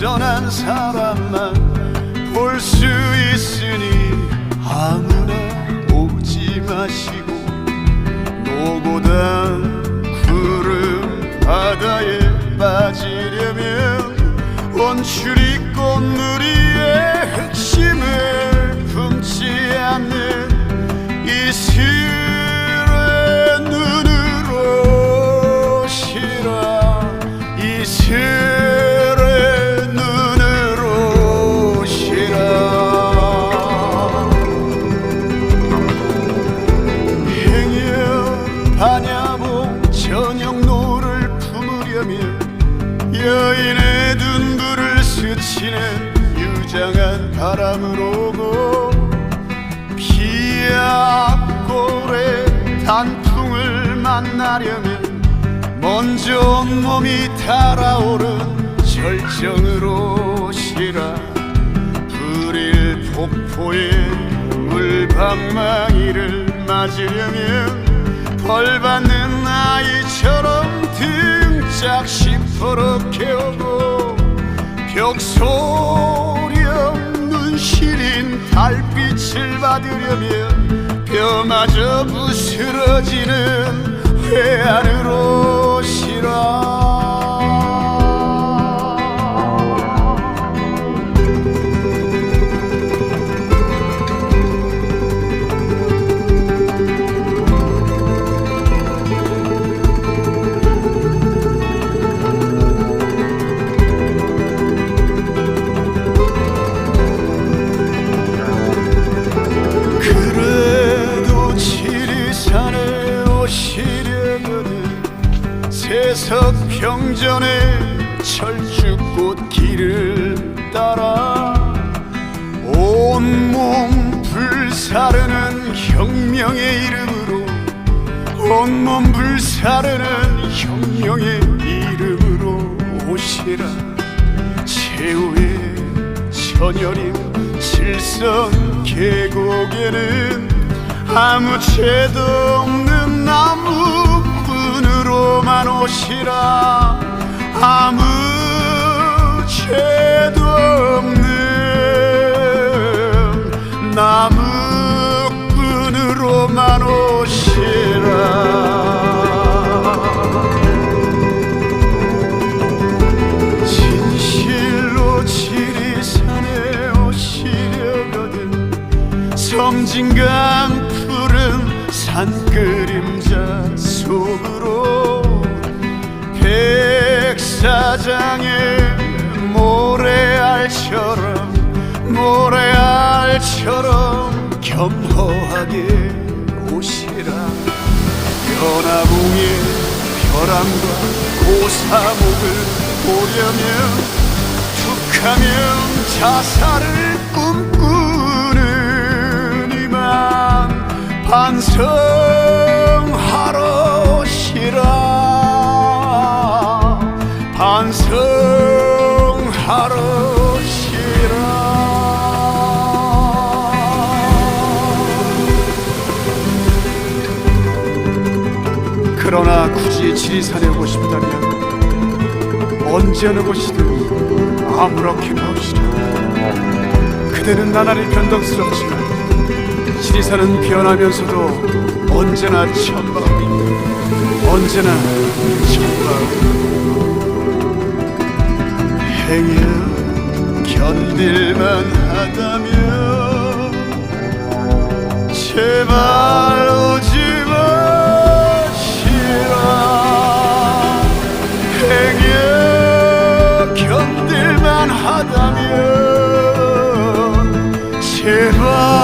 선한 사람만 볼 수 있으니 아무나 오지 마시고 노고단 구름 바다에 빠지려면 원추리 꽃무리의 흑심을 품지 않는 이슬 스치는 유장한 바람을 오고 피약골의 단풍을 만나려면 먼저 온몸이 달아오른 절정으로 시라. 불일 폭포의 물방망이를 맞으려면 벌받는 아이처럼 등짝 시퍼렇게 오고 벽소령 눈 시린 달빛을 받으려면 뼈마저 부스러지는 회안으로 시라 세석평전의 철쭉꽃 길을 따라 온몸 불사르는 혁명의 이름으로 온몸 불사르는 혁명의 이름으로 오시라. 최후의 천여림 칠성 계곡에는 아무 죄도 없는 나무꾼으로만 오시라. 아무 죄도 없는 나무꾼으로만 오시라. 진실로 지리산에 오시려거든 섬진강 푸른 산 그림자 속으로 백사장의 모래알처럼 모래알처럼 겸허하게 오시라. 연화봉의 벼랑과 고사목을 보려면 툭하면 자살을 꿈꾸는 이만 반성 그러나 굳이 지리산에 오고 싶다면 언제 어느 곳이든 아무렇게나 오시라. 그대는 나날이 변덕스럽지만 지리산은 변하면서도 언제나 천마음이 언제나 천마음 행여 견딜만 하다면 제발 제발.